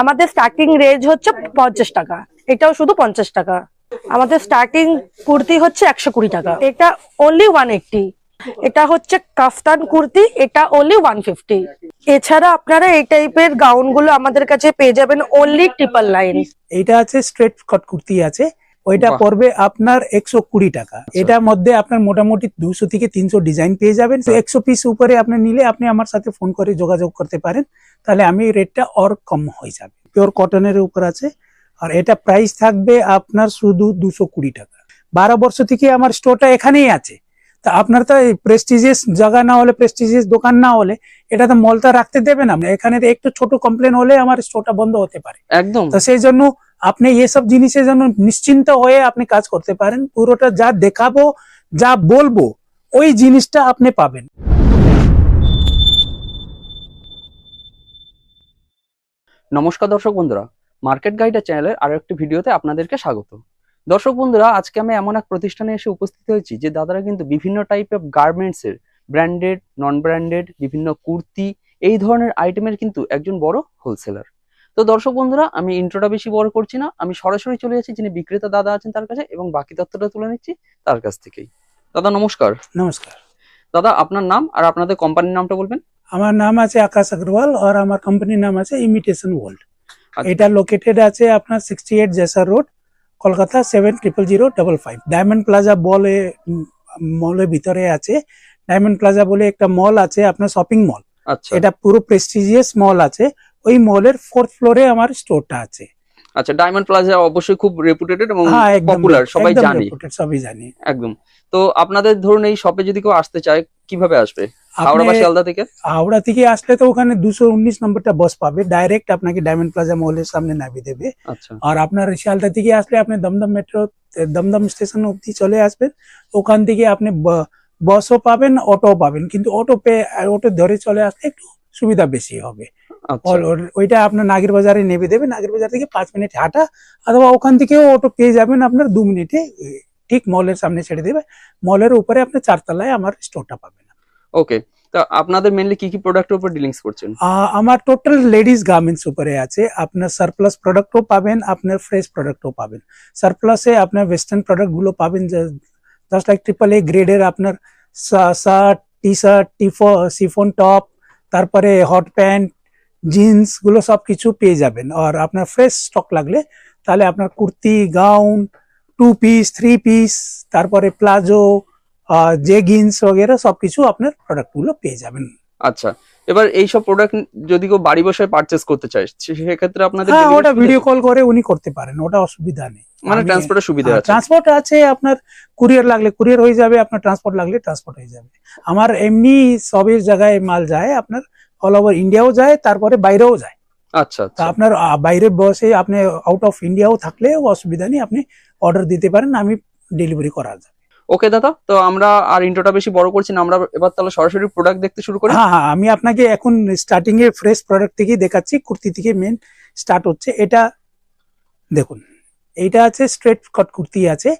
আমাদের starting range হচ্ছে পঞ্চাশ টাকা। এটাও শুধু পঞ্চাশ টাকা। আমাদের স্টার্টিং কুর্তি হচ্ছে একশো কুড়ি টাকা। এটা অনলি ওয়ান এইটটি এটা হচ্ছে কাফতান কুর্তি, এটা অনলি ওয়ান ফিফটি এছাড়া আপনারা এই টাইপের গাউনগুলো আমাদের কাছে পেয়ে যাবেন অনলি ট্রিপল লাইন এটা আছে স্ট্রেট কট কুর্তি আছে। ওইটা। পড়বে আপনার একশো কুড়ি টাকা। এটার মধ্যে আপনার মোটামুটি দুশো থেকে তিনশো ডিজাইন পেয়ে যাবেন। তো একশো পিস উপরে আপনি নিলে আপনি আমার সাথে ফোন করে যোগাযোগ করতে পারেন। তাহলে আমি রেটটা অর কম হয়ে যাবে। পিওর কটনের উপর আছে। আর এটা প্রাইস থাকবে আপনার শুধু দুশো কুড়ি টাকা। বারো বর্ষ থেকে আমার স্টোরটা এখানেই আছে। তা আপনার তো প্রেস্টিজিয়াস জায়গা না হলে প্রেস্টিজিয়াস দোকান না হলে এটা তো মলটা রাখতে দেবে না। এখানে একটু ছোট কমপ্লেন হলে আমার স্টোরটা বন্ধ হতে পারে। একদম। তো সেই জন্য আপনি এসব জিনিসের জন্য নিশ্চিন্ত হয়ে আপনি কাজ করতে পারেন, পুরোটা যা দেখাবো, যা বলব, ওই জিনিসটা আপনি পাবেন। নমস্কার দর্শক বন্ধুরা, মার্কেট গাইডের চ্যানেলের আরও একটি ভিডিওতে আপনাদেরকে স্বাগত। দর্শক বন্ধুরা, আজকে আমি এমন এক প্রতিষ্ঠানে এসে উপস্থিত হয়েছি যে দাদারা কিন্তু বিভিন্ন টাইপ অফ গার্মেন্টস এর ব্র্যান্ডেড নন ব্র্যান্ডেড বিভিন্ন কুর্তি, এই ধরনের আইটেমের কিন্তু একজন বড় হোলসেলার তো দর্শক বন্ধুরা আমি ইন্ট্রোটা বেশি বড় করছি না। আমি সরাসরি চলে যাচ্ছি যিনি বিক্রেতা দাদা আছেন তার কাছে এবং বাকি তথ্যটা তুলে নিচ্ছি তার কাছ থেকেই। দাদা নমস্কার। নমস্কার। দাদা আপনার নাম আর আপনাদের কোম্পানির নামটা বলবেন? আমার নাম আছে আকাশ আগরওয়াল আর আমার কোম্পানির নাম আছে ইমিটেশন ওয়ার্ল্ড আচ্ছা। এটা লোকেটেড আছে আপনার sixty eight Jessore road Kolkata seven triple zero double five diamond plaza বলে মলের ভিতরে আছে। ডায়মন্ড প্লাজা বলে একটা মল আছে আপনার শপিং মল এটা পুরো প্রেস্টিজিয়াস মল আছে। ওই মলের ফোর্থ ফ্লোরে আমার স্টোরটা আছে। আচ্ছা ডায়মন্ড প্লাজা অবশ্যই খুব রেপুটেটেড এবং হ্যাঁ পপুলার সবাই একদম জানে। সবাই জানি। একদম। তো আপনাদের ধরুন এই শপে যদি কেউ আসতে চায় কীভাবে আসবে? হাওড়া বা শিয়ালদা থেকে? হাওড়া থেকে আসলে তো ওখানে দুশো উনিশ নম্বরটা বাস পাবে। ডাইরেক্ট আপনাকে ডায়মন্ড প্লাজা মলের সামনে নামিয়ে দেবে। আচ্ছা। আর আপনার শিয়ালদা থেকে আসলে আপনি দমদম মেট্রো দমদম স্টেশন অবধি চলে আসবেন। ওখান থেকে আপনি বাসও পাবেন অটো পাবেন। কিন্তু অটো পে অটো ধরে চলে আসলে একটু সুবিধা বেশি হবে। আচ্ছা। ওইটা আপনার নাগের বাজারে নেমে দেবে নাগের বাজার থেকে পাঁচ মিনিট হাঁটা অথবা ওখান থেকেও অটো পেয়ে যাবেন আপনার দু মিনিটে ঠিক মলের সামনে ছেড়ে দেবে। মলের উপরে আপনি চারতলায় আমার স্টোরটা পাবেন। ওকে তো আপনাদের মেনলি কি কি প্রোডাক্টের উপর ডিলিংস করছেন? আমার টোটাল লেডিস গার্মেন্টস উপরে আছে। আপনার সারপ্লাস প্রোডাক্টও পাবেন আপনার ফ্রেশ প্রোডাক্টও পাবেন। সারপ্লাসে আপনার ওয়েস্টার্ন প্রোডাক্টগুলো পাবেন জাস্ট লাইক ট্রিপল এ গ্রেডের আপনার shirt T shirt chiffon top, তারপরে হট প্যান্ট জিন্সগুলো সব কিছু পেয়ে যাবেন। আর আপনার ফ্রেশ স্টক লাগলে তাহলে আপনার kurti, gown, two piece, three piece, তারপরে প্লাজো জেগিন্স, ওগেরা সব কিছু আপনার প্রোডাক্টগুলো পেয়ে যাবেন। আচ্ছা এবার এই সব প্রোডাক্ট যদি কেউ বাড়ি বসে পারচেস করতে চায় সেক্ষেত্রে আপনাদের হ্যাঁ ওটা ভিডিও কল করে উনি করতে পারেন ওটা অসুবিধা নেই। মানে ট্রান্সপোর্টের সুবিধা আছে। ট্রান্সপোর্ট আছে আপনার কুরিয়ার লাগলে কুরিয়ার হয়ে যাবে আপনার ট্রান্সপোর্ট লাগলে ট্রান্সপোর্ট হয়ে যাবে। আমার এমনি সবের জায়গায় মাল যায় আপনার অল ওভার ইন্ডিয়াও যায় তারপরে বাইরেও যায়। আচ্ছা তা আচ্ছা। আপনার বাইরে বসে আপনি আউট অফ ইন্ডিয়াও থাকলে অসুবিধা নেই আপনি অর্ডার দিতে পারেন আমি ডেলিভারি করা যাবে। ওকে দাদা তো আমরা আর ইন্ট্রোটা বেশি বড় করছি না আমরা এবার তাহলে সরাসরি প্রোডাক্ট দেখতে শুরু করি। হ্যাঁ হ্যাঁ আমি আপনাকে এখন স্টার্টিং এ ফ্রেশ প্রোডাক্ট থেকেই দেখাচ্ছি কুর্তি থেকে মেন স্টার্ট হচ্ছে। এটা দেখুন এইটা আছে স্ট্রেট কাট কুর্তি আছে।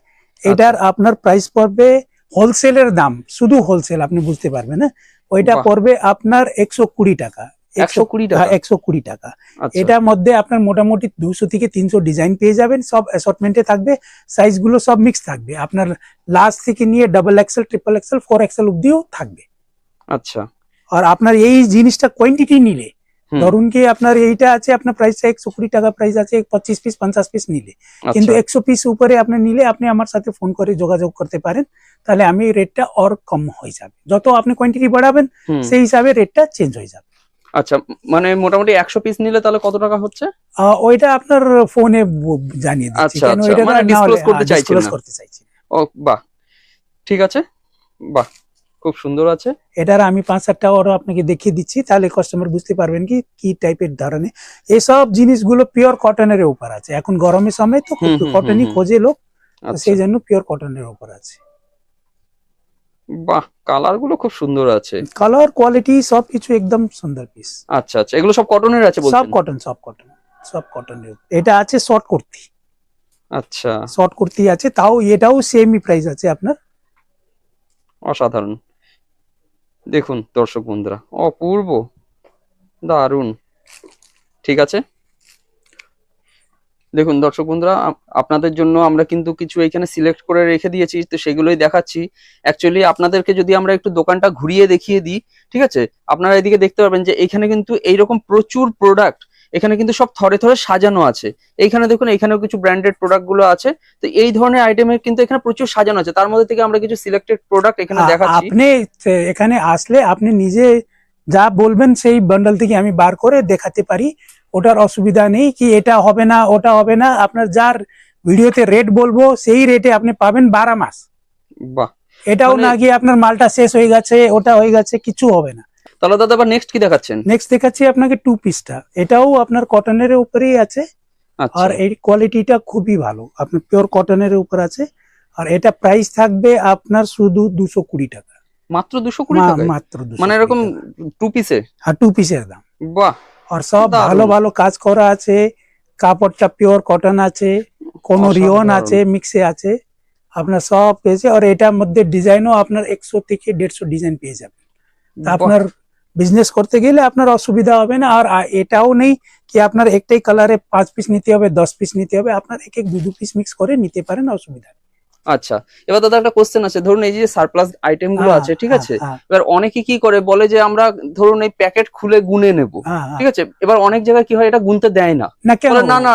এটার আপনার প্রাইস পড়বে হোলসেলের দাম শুধু হোলসেল আপনি বুঝতে পারবেন না ওইটা পড়বে আপনার একশো কুড়ি টাকা। একশো কুড়ি টাকা। একশো কুড়ি টাকা। আচ্ছা। এটার মধ্যে আপনার মোটামুটি দুশো থেকে তিনশো ডিজাইন পেয়ে যাবেন। সব অ্যাসর্টমেন্টে থাকবে। সব মিক্স থাকবে। আপনার লাস্ট থেকে নিয়ে double XL triple XL four XL অব্দিও থাকবে। আচ্ছা। আর আপনার এই জিনিসটা কোয়ান্টিটি নিলে ধরুন কি আপনার এইটা আছে আপনার প্রাইস একশো কুড়ি টাকা প্রাইস আছে পঁচিশ পিস পঞ্চাশ পিস নিলে। কিন্তু আচ্ছা একশো পিস উপরে আপনি নিলে আপনি আমার সাথে ফোন করে যোগাযোগ করতে পারেন। তাহলে আমি রেটটা অর কম হয়ে যাবে। যত আপনি কোয়ান্টিটি বাড়াবেন সেই হিসাবে রেটটা চেঞ্জ হয়ে যাবে। আচ্ছা মানে মোটামুটি একশো পিস নিলে তাহলে কত টাকা হচ্ছে? ওইটা আপনার ফোনে জানিয়ে আচ্ছা, আচ্ছা, মানে করতে হ্যাঁ, করতে চাইছি। ও বাহ ঠিক আছে বাহ খুব সুন্দর আছে। এটার আমি পাঁচ সাতটা ওর আপনাকে দেখিয়ে দিচ্ছি তাহলে কাস্টমার বুঝতে পারবেন কি কি টাইপের ধরনের। এসব জিনিসগুলো পিওর কটনের উপর আছে এখন গরমের সময় তো কটনই। খোঁজে লোক আচ্ছা। সেই জন্য পিওর কটনের উপর আছে। বাহ কালারগুলো খুব সুন্দর আছে। কালার কোয়ালিটি সব কিছু একদম সুন্দর পিস আচ্ছা আচ্ছা এগুলো সব কটনের আছে সব কটন সব কটন সব কটনের এটা আছে শর্ট কুর্তি। আচ্ছা। শর্ট কুর্তি আছে তাও এটাও সেমই প্রাইস আছে আপনার। অসাধারণ। দেখুন দর্শক বন্ধুরা অপূর্ব দারুণ। ঠিক আছে? দেখুন দর্শক বন্ধুরা আপনাদের জন্য আমরা কিন্তু কিছু এখানে সিলেক্ট করে রেখে দিয়েছি তো সেগুলোই দেখাচ্ছি। অ্যাকচুয়ালি আপনাদেরকে যদি আমরা একটু দোকানটা ঘুরিয়ে দেখিয়ে দিই ঠিক আছে? আপনারা এদিকে দেখতে পারবেন যে এখানে কিন্তু এইরকম প্রচুর প্রোডাক্ট এখানে কিন্তু সব থরে থরে সাজানো আছে। এইখানে দেখুন এখানেও কিছু ব্র্যান্ডেড প্রোডাক্টগুলো আছে। তো এই ধরনের আইটেমের কিন্তু এখানে প্রচুর সাজানো আছে। তার মধ্যে থেকে আমরা কিছু সিলেক্টেড প্রোডাক্ট এখানে দেখাচ্ছি। আপনি এখানে আসলে আপনি নিজে যা বলবেন সেই বান্ডল থেকে আমি বার করে দেখাতে পারি। ওটার অসুবিধা নেই কি এটা হবে না ওটা হবে না। আপনার যার ভিডিওতে রেট বলব সেই রেটে আপনি পাবেন বারো মাস। বাহ। এটাও মানে- না গিয়ে আপনার মালটা শেষ হয়ে গেছে ওটা হয়ে গেছে কিছু হবে না। তাহলে দাদা আবার নেক্সট কি দেখাচ্ছেন? নেক্সট দেখাচ্ছি আপনাকে টু। পিসটা এটাও আপনার কটনের উপরেই আছে। আচ্ছা। আর এই কোয়ালিটিটা খুবই ভালো। আপনার পিওর কটনের উপর আছে। আর এটা প্রাইস থাকবে আপনার শুধু দুশো কুড়ি টাকা। মাত্র দুশো কুড়ি মা- টাকা মাত্র মানে এরকম। টু পিসে আর টু পিসের দাম। বাহ। আর সব ভালো ভালো কাজ করা আছে। কাপড়টা পিওর কটন আছে কোনো রিওন আছে মিক্সে আছে। আপনার সব পেয়েছে আর এটার মধ্যে ডিজাইনও আপনার একশো থেকে দেড়শো ডিজাইন পেয়ে যাবেন। তা আপনার বিজনেস করতে গেলে আপনার অসুবিধা হবে না আর এটাও নেই কি আপনার একটাই কালারে পাঁচ পিস নিতে হবে দশ পিস নিতে হবে আপনার এক এক দু দু পিস মিক্স করে নিতে পারেন অসুবিধা। আচ্ছা এবার দাদা একটা কোশ্চেন আছে ধরুন এই যে সারপ্লাস আইটেমগুলো আছে ঠিক হ্যাঁ, আছে? হ্যাঁ, এবার অনেকে কি করে বলে যে আমরা ধরুন এই প্যাকেট খুলে গুনে নেব হ্যাঁ। ঠিক আছে? এবার অনেক জায়গায় কি হয় এটা গুনতে দেয় না। না না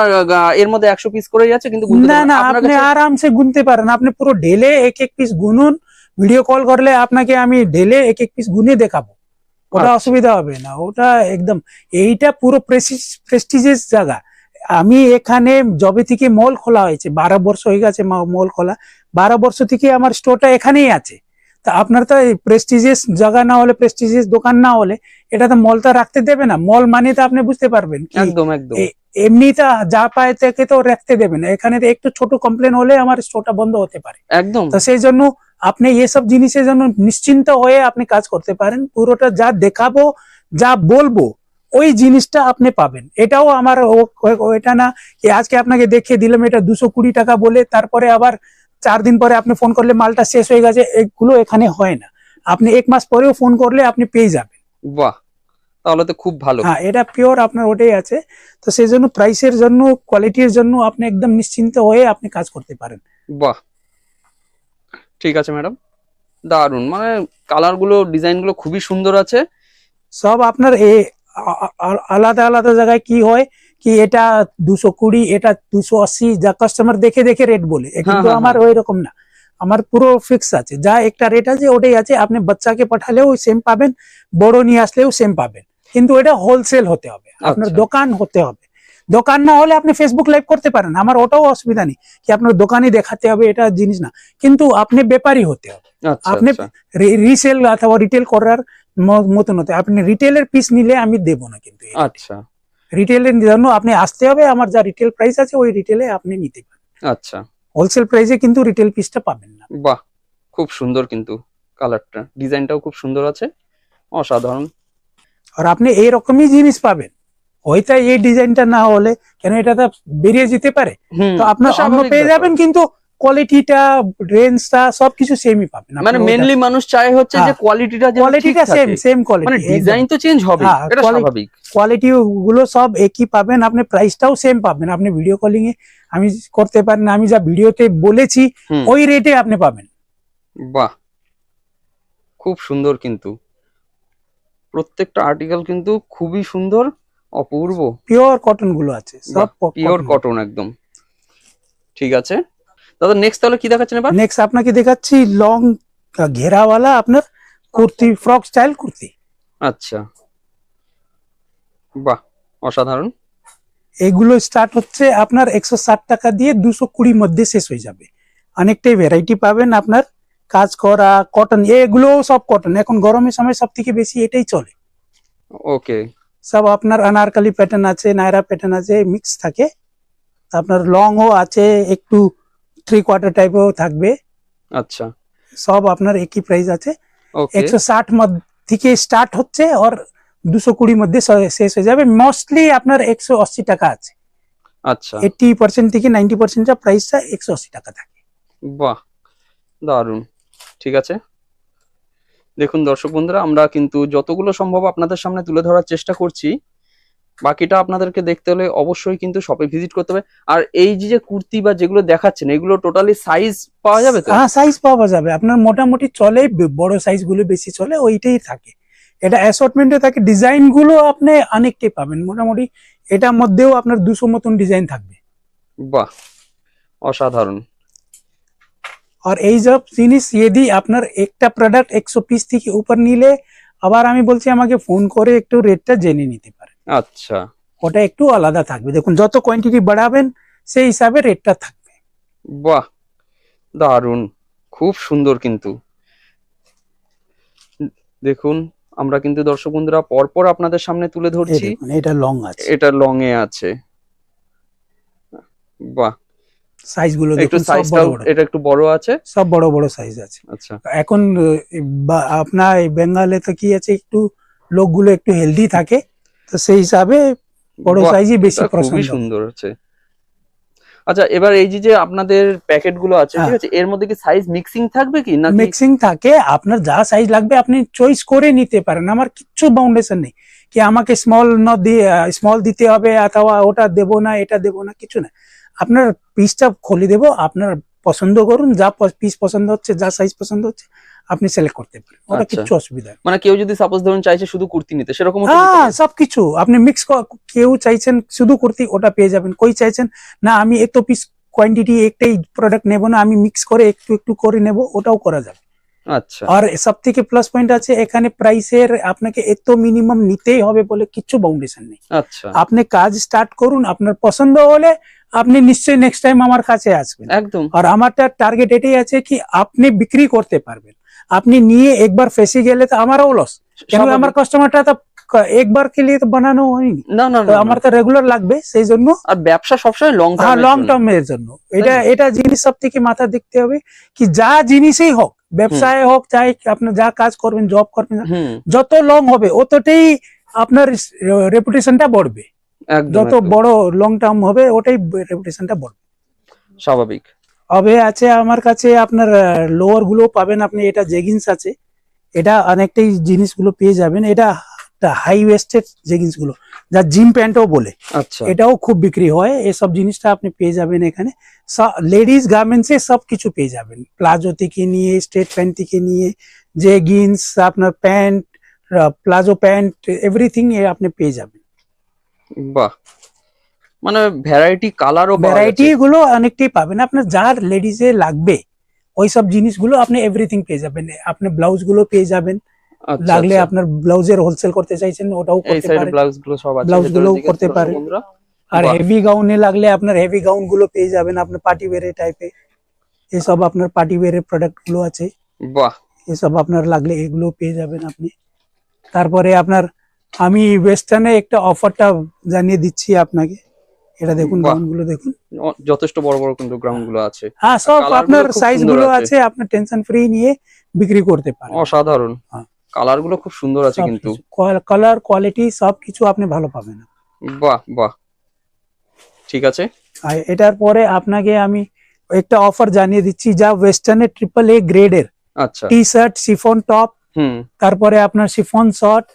এর মধ্যে একশো পিস করে যাচ্ছে কিন্তু না না। আপনি আরামসে গুনতে পারেন। আপনি পুরো ঢেলে এক এক পিস গুনুন। ভিডিও কল করলে আপনাকে আমি ঢেলে এক এক পিস গুনে দেখাবো। ওটা আচ্ছা। অসুবিধা হবে না। ওটা একদম এইটা পুরো প্রেস্টিজিয়াস জায়গা। আমি এখানে জবে থেকে মল খোলা হয়েছে বারো বর্ষ হয়ে গেছে মল খোলা। বারো বর্ষ থেকে আমার স্টোরটা এখানেই আছে। তা আপনার তো প্রেস্টিজিয়াস জায়গা না হলে প্রেস্টিজিয়াস দোকান না হলে এটা তো মলটা রাখতে দেবে না। মল মানে তো আপনি বুঝতে পারবেন একদম একদম। এমনি তো যা পায় থেকে তো রাখতে দেবে না। এখানে তো একটু ছোট কমপ্লেন হলে আমার স্টোরটা বন্ধ হতে পারে। একদম। তো সেই জন্য আপনি এসব জিনিসের জন্য নিশ্চিন্ত হয়ে আপনি কাজ করতে পারেন। পুরোটা যা দেখাবো যা বলব ওই জিনিসটা আপনি পাবেন। এটাও আমার এটা না কি আজকে আপনাকে দেখিয়ে দিলাম এটা দুশো কুড়ি টাকা বলে তারপরে আবার চার দিন পরে আপনি ফোন করলে মালটা শেষ হয়ে গেছে এগুলো এখানে হয় না। আপনি এক মাস পরেও ফোন করলে আপনি পেয়ে যাবেন। বাহ! তাহলে তো খুব ভালো। হ্যাঁ এটা পিওর আপনার ওটাই আছে। তো সেই জন্য প্রাইসের জন্য কোয়ালিটির জন্য আপনি একদম নিশ্চিন্ত হয়ে আপনি কাজ করতে পারেন। বাহ! ঠিক আছে ম্যাডাম দারুণ মানে কালারগুলো ডিজাইনগুলো খুবই সুন্দর আছে। সব আপনার আলাদা আলাদা জায়গায় কি হয় কি এটা দুশো কুড়ি এটা দুশো আশি যা কাস্টমার দেখে দেখে রেট বলে। কিন্তু হ্যাঁ, আমার ওই রকম না। আমার পুরো ফিক্স আছে। যা একটা রেট আছে ওটাই আছে। আপনি বাচ্চাকে পাঠালেও সেম পাবেন বড় নিয়ে আসলেও সেম পাবেন। কিন্তু এটা হোলসেল হতে হবে। আপনার আচ্ছা। দোকান হতে হবে। দোকান না হলে আপনি ফেসবুক লাইভ করতে পারেন। আমার ওটাও অসুবিধা নেই কি আপনার দোকানে দেখাতে হবে এটা জিনিস না। কিন্তু আপনি ব্যাপারী হতে হবে। আচ্ছা আপনি আচ্ছা। রিসেল অথবা রিটেল করার মতন হতে হবে। আপনি রিটেলের পিস নিলে আমি দেবো না কিন্তু আচ্ছা। রিটেলের জন্য আপনি আসতে হবে আমার যা রিটেল প্রাইস আছে ওই রিটেলে আপনি নিতে পারেন। আচ্ছা। হোলসেল প্রাইসে কিন্তু রিটেল পিসটা পাবেন না। বাহ! খুব সুন্দর কিন্তু কালারটা ডিজাইনটাও খুব সুন্দর আছে। অসাধারণ। আর আপনি এই রকমই জিনিস পাবেন। হয়তো এই ডিজাইনটা না হলে কেন এটা তো বেরিয়ে যেতে পারে? তো আপনার সামনে পেয়ে যাবেন কিন্তু কোয়ালিটিটা রেঞ্জটা সবকিছু সেমই পাবেন। মানে মেনলি মানুষ চায় হচ্ছে যে। কোয়ালিটিটা কোয়ালিটিটা সেম সেম মানে কোয়ালিটি ডিজাইন তো চেঞ্জ হবে হ্যাঁ, এটা স্বাভাবিক। কোয়ালিটি গুলো সব একই পাবেন আপনি প্রাইসটাও সেম পাবেন। আপনি ভিডিও কলিং এ আমি করতে পারেন আমি যা ভিডিওতে বলেছি ওই রেটে আপনি পাবেন। বাহ! খুব সুন্দর কিন্তু। প্রত্যেকটা আর্টিকেল কিন্তু খুবই সুন্দর অপূর্ব। পিওর কটনগুলো আছে সব পিওর কটন একদম। ঠিক আছে? দাদা নেক্সট তাহলে কি দেখাচ্ছেন এবার? নেক্সট আপনাকে দেখাচ্ছি লং ঘেরাওয়ালা আপনার কুর্তি ফ্রক স্টাইল কুর্তি। আচ্ছা। বাহ অসাধারণ। এগুলো স্টার্ট হচ্ছে আপনার একশো ষাট টাকা দিয়ে দুশো কুড়ি মধ্যে শেষ হয়ে যাবে। অনেকটাই ভ্যারাইটি পাবেন আপনার কাজ করা কটন এগুলো সব কটন এখন গরমের সময় সব থেকে বেশি এটাই চলে। ওকে। সব আপনার আনারকালি প্যাটার্ন আছে নায়রা প্যাটার্ন আছে মিক্স থাকে। আপনার লংও আছে একটু থ্রি কোয়ার্টার টাইপেও থাকবে। আচ্ছা। সব আপনার একই প্রাইস আছে। একশো ষাট থেকে স্টার্ট হচ্ছে আর দুশো কুড়ি মধ্যে শেষ হয়ে যাবে। মোস্টলি আপনার একশো আশি টাকা আছে। আচ্ছা। এইটি পার্সেন্ট থেকে নাইনটি পার্সেন্টটা প্রাইসটা একশো আশি টাকা থাকে। বাহ! দারুণ। ঠিক আছে? দেখুন দর্শক বন্ধুরা আমরা কিন্তু যতগুলো সম্ভব আপনাদের সামনে তুলে ধরার চেষ্টা করছি। বাকিটা আপনাদেরকে দেখতে হলে অবশ্যই কিন্তু শপে ভিজিট করতে হবে। আর এই যে যে কুর্তি বা যেগুলো দেখাচ্ছেন এগুলো টোটালি সাইজ পাওয়া যাবে তো? হ্যাঁ সাইজ পাওয়া যাবে। আপনার মোটামুটি চলে বড় সাইজগুলো বেশি চলে ওইটাই থাকে। এটা অ্যাসর্টমেন্টে থাকে ডিজাইনগুলো আপনি অনেকটাই পাবেন। মোটামুটি এটার মধ্যেও আপনার দুশো মতন ডিজাইন থাকবে। বাহ অসাধারণ। আর এই সব জিনিস যদি আপনার একটা প্রোডাক্ট একশো পিস থেকে উপর নিলে আবার আমি বলছি আমাকে ফোন করে একটু রেটটা জেনে নিতে আচ্ছা। ওটা একটু আলাদা থাকবে। দেখুন যত কোয়ান্টিটি বাড়াবেন সেই হিসাবে রেটটা থাকবে। বাহ! দারুণ। খুব সুন্দর কিন্তু। দেখুন আমরা কিন্তু দর্শক বন্ধুরা পরপর আপনাদের সামনে তুলে ধরছি। এটা লং আছে। এটা লং এ আছে। বাহ! সাইজগুলো একটু সাইজটাও এটা একটু বড় আছে? সব বড় বড় সাইজ আছে। আচ্ছা। এখন আপনার বেঙ্গালে তো কি আছে একটু লোকগুলো একটু হেলদি থাকে। তো সেই হিসাবে বড় সাইজই বেশি খুবই সুন্দর আছে আচ্ছা এবার এই যে আপনাদের প্যাকেটগুলো আছে ঠিক হ্যাঁ। আছে এর মধ্যে কি সাইজ মিক্সিং থাকবে কি না মিক্সিং থাকে আপনার যা সাইজ লাগবে আপনি চয়েস করে নিতে পারেন। আমার কিচ্ছু বাউন্ডেশন নেই কি আমাকে স্মল ন দিয়ে স্মল দিতে হবে অথবা ওটা দেবো না এটা দেবো না কিছু না। আপনার পিসটা খুলে দেবো আপনার পছন্দ করুন যা পিস পছন্দ হচ্ছে যা সাইজ পছন্দ হচ্ছে আপনি সিলেক্ট করতে পারেন। ওটা আচ্ছা। কিচ্ছু অসুবিধা মানে কেউ যদি সাপোজ ধরুন চাইছে শুধু কুর্তি নিতে সেরকম হ্যাঁ সবকিছু। আপনি মিক্স কেউ চাইছেন শুধু কুর্তি ওটা পেয়ে যাবেন। কই চাইছেন না আমি এত পিস কোয়ান্টিটি একটাই প্রোডাক্ট নেব না আমি মিক্স করে একটু একটু করে নেব ওটাও করা যাবে। আচ্ছা। আর সব থেকে প্লাস পয়েন্ট আছে এখানে প্রাইসের আপনাকে এত মিনিমাম নিতেই হবে বলে কিচ্ছু বাউন্ডেশন নেই। আচ্ছা। আপনি কাজ স্টার্ট করুন আপনার পছন্দ হলে আপনি নিশ্চয়ই নেক্সট টাইম আমার কাছে আসবেন। একদম। আর আমারটা টার্গেট এটাই আছে কি আপনি বিক্রি করতে পারবেন। আপনি নিয়ে একবার ফেসে গেলে তো আমারও লস কেন। আমার কাস্টমারটা তো একবার কে লিয়ে তো বানানো হয়নি। না না না, আমার তো রেগুলার লাগবে সেই জন্য আর ব্যবসা সবসময় লং হ্যাঁ লং টার্ম এর জন্য। এটা এটা জিনিস সব থেকে মাথা দেখতে হবে কি যা জিনিসই হোক ব্যবসায় হোক চাই আপনি যা কাজ করবেন জব করবেন যত লং হবে অতটাই আপনার রেপুটেশনটা বাড়বে। যত বড় লং টার্ম হবে ওটাই রেপুটেশনটা বাড়বে স্বাভাবিক। হবে আছে আমার কাছে আপনার লোয়ারগুলো পাবেন আপনি এটা জেগিন্স আছে। এটা অনেকটাই জিনিসগুলো পেয়ে যাবেন। এটা হাই ওয়েস্টেড জেগিন্সগুলো যা জিম প্যান্টও বলে। আচ্ছা। এটাও খুব বিক্রি হয় এসব জিনিসটা আপনি পেয়ে যাবেন এখানে। লেডিস গার্মেন্টস এ সব কিছু পেয়ে যাবেন। প্লাজো থেকে নিয়ে স্ট্রেট প্যান্ট থেকে নিয়ে জেগিন্স আপনার প্যান্ট প্লাজো প্যান্ট এভরিথিং আপনি পেয়ে যাবেন। বাহ। মানে ভ্যারাইটি কালারও ভ্যারাইটি গুলো অনেকটাই পাবেন। আপনার যার লেডিস এ লাগবে ওই সব জিনিসগুলো আপনি এভরিথিং পেয়ে যাবেন। আপনি ব্লাউজগুলো পেয়ে যাবেন। লাগলে আপনার ব্লাউজের হোলসেল করতে চাইছেন ওটাও আচ্ছা, এই করতে সাইডে পারেন। ব্লাউজগুলো সব আছে ব্লাউজ দিকে করতে পারেন। আর হেভি গাউনে লাগলে আপনার হেভি গাউনগুলো পেয়ে যাবেন আপনার পার্টি ওয়ারে টাইপে এসব আপনার পার্টি ওয়ারের প্রোডাক্টগুলো আছে। বাহ। এসব আপনার লাগলে এগুলো পেয়ে যাবেন আপনি। তারপরে আপনার আমি ওয়েস্টার্নে একটা অফারটা জানিয়ে দিচ্ছি আপনাকে। এটা দেখুন বাহ। গাউনগুলো দেখুন যথেষ্ট বড় বড় কিন্তু গ্রাউন্ডগুলো আছে। হ্যাঁ সব আপনারগুলো খুব সাইজগুলো আছে। আপনার টেনশন ফ্রি নিয়ে বিক্রি করতে পারেন। অসাধারণ। হ্যাঁ। কালারগুলো খুব সুন্দর আছে কিন্তু। কালার কোয়ালিটি সব কিছু আপনি ভালো পাবেন। বাহ বাহ। ঠিক আছে। আর এটার পরে আপনাকে আমি একটা অফার জানিয়ে দিচ্ছি যা ওয়েস্টার্নের ট্রিপল এ গ্রেডের আচ্ছা। টি শার্ট সিফন টপ তারপরে আপনার সিফন শর্ট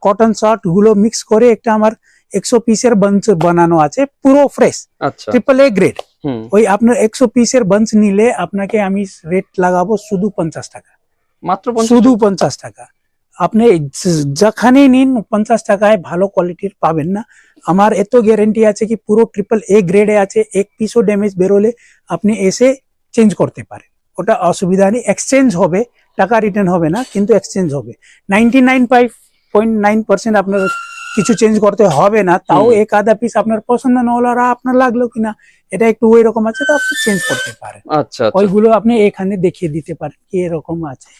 কটন শর্টগুলো মিক্স করে একটা আমার একশো পিসের বাঞ্চ বানানো আছে পুরো ফ্রেশ আচ্ছা। Triple A grade hmm. ওই আপনার একশো পিসের বাঞ্চ নিলে আপনাকে আমি রেট লাগাবো শুধু পঞ্চাশ টাকা। মাত্র পঞ্চাশ শুধু পঞ্চাশ টাকা। আপনি যে- যেখানেই নিন পঞ্চাশ টাকায় ভালো কোয়ালিটির পাবেন না। আমার এত গ্যারেন্টি আছে কি পুরো ট্রিপল এ গ্রেডে আছে এক পিসও ড্যামেজ বেরোলে আপনি এসে চেঞ্জ করতে পারেন। ওটা অসুবিধা নেই এক্সচেঞ্জ হবে টাকা রিটার্ন হবে না কিন্তু এক্সচেঞ্জ হবে। Ninety nine point nine percent আপনার কিছু চেঞ্জ করতে হবে না তাও এক আধা পিস আপনার পছন্দ না হলো আর আপনার লাগল কিনা এটা একটু ওই রকম আছে তো আপনি চেঞ্জ করতে পারেন। আচ্ছা আচ্ছা। ওইগুলো আপনি এখানে দেখিয়ে দিতে পারেন কি এরকম আছে।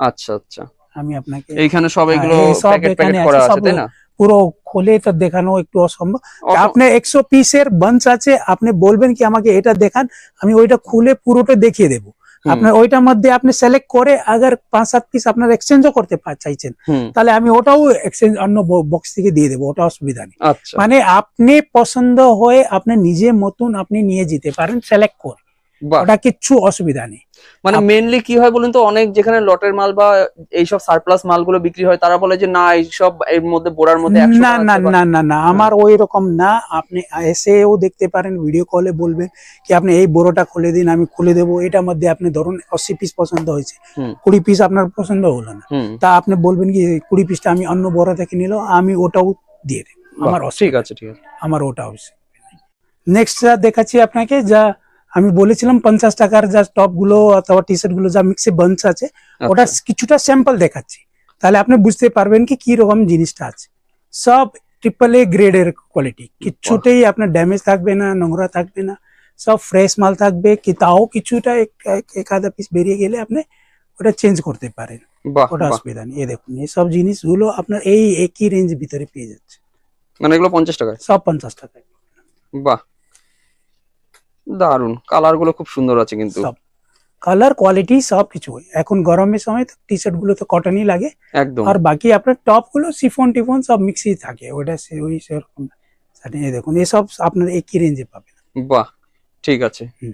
আচ্ছা আচ্ছা। আমি আপনাকে এইখানে সব এগুলো হ্যাঁ, সব প্যাকেট প্যাকেট করা আছে, তাই না? পুরো খুলে তো দেখানো একটু অসম্ভব। আপনি একশো পিসের বাঞ্চ আছে আপনি বলবেন কি আমাকে এটা দেখান আমি ওইটা খুলে পুরোটা দেখিয়ে দেবো। আপনার ওইটার মধ্যে আপনি সিলেক্ট করে আগার পাঁচ সাত পিস আপনার এক্সচেঞ্জও করতে চাইছেন। তাহলে আমি ওটাও এক্সচেঞ্জ অন্য বক্স থেকে দিয়ে দেবো ওটা অসুবিধা নেই। আচ্ছা। মানে আপনি পছন্দ হয়ে আপনি নিজে মতন আপনি নিয়ে যেতে পারেন সিলেক্ট করে। ওটা কিচ্ছু অসুবিধা নেই। মানে মেনলি কি হয় বলুন তো অনেক যেখানে লটের মাল বা এইসব সারপ্লাস মালগুলো বিক্রি হয় তারা বলে যে না এইসব এর মধ্যে বোরার মধ্যে 100 না না না না না আমার ওই রকম না। আপনি এসেও দেখতে পারেন ভিডিও কলে বলবেন কি আপনি এই বড়টা খুলে দিন আমি খুলে দেবো। এটার মধ্যে আপনি ধরুন আশি পিস পছন্দ হয়েছে। কুড়ি পিস আপনার পছন্দ হলো না। তা আপনি বলবেন কি কুড়ি পিসটা আমি অন্য বড় থেকে নিল আমি ওটাও দিয়ে দেব। আমার ঠিক আছে ঠিক আছে। আমার ওটা অবশ্যই নেক্সট যা দেখাচ্ছি আপনাকে যা আমি বলেছিলাম পঞ্চাশ টাকার যা টপগুলো অথবা টি শার্টগুলো যা মিক্সে বাঞ্চ আছে ওটা আচ্ছা, কিছুটা স্যাম্পল দেখাচ্ছি। তাহলে আপনি বুঝতে পারবেন কি কি রকম জিনিসটা আছে। সব ট্রিপল এ গ্রেডের কোয়ালিটি কিচ্ছুতেই আপনার ড্যামেজ থাকবে না নোংরা থাকবে না। সব ফ্রেশ মাল থাকবে কি তাও কিছুটা এক- আধা পিস বেরিয়ে গেলে আপনি ওটা চেঞ্জ করতে পারেন। ওটা অসুবিধা নেই। এই দেখুন এই সব জিনিসগুলো আপনার এই একই রেঞ্জ ভিতরে পেয়ে যাচ্ছে। মানে এগুলো পঞ্চাশ টাকায়? সব পঞ্চাশ টাকায়। বাহ। দারুণ কালারগুলো খুব সুন্দর আছে কিন্তু। কালার কোয়ালিটি সব কিছু। এখন গরমের সময় তো টি শার্টগুলো তো কটনই লাগে। একদম। আর বাকি আপনার টপগুলো সিফন টিফন সব মিক্সই থাকে। ওটা সে ওই সেরকম। এই দেখুন এসব আপনার একই রেঞ্জে পাবেন। বাহ ঠিক আছে। হুম।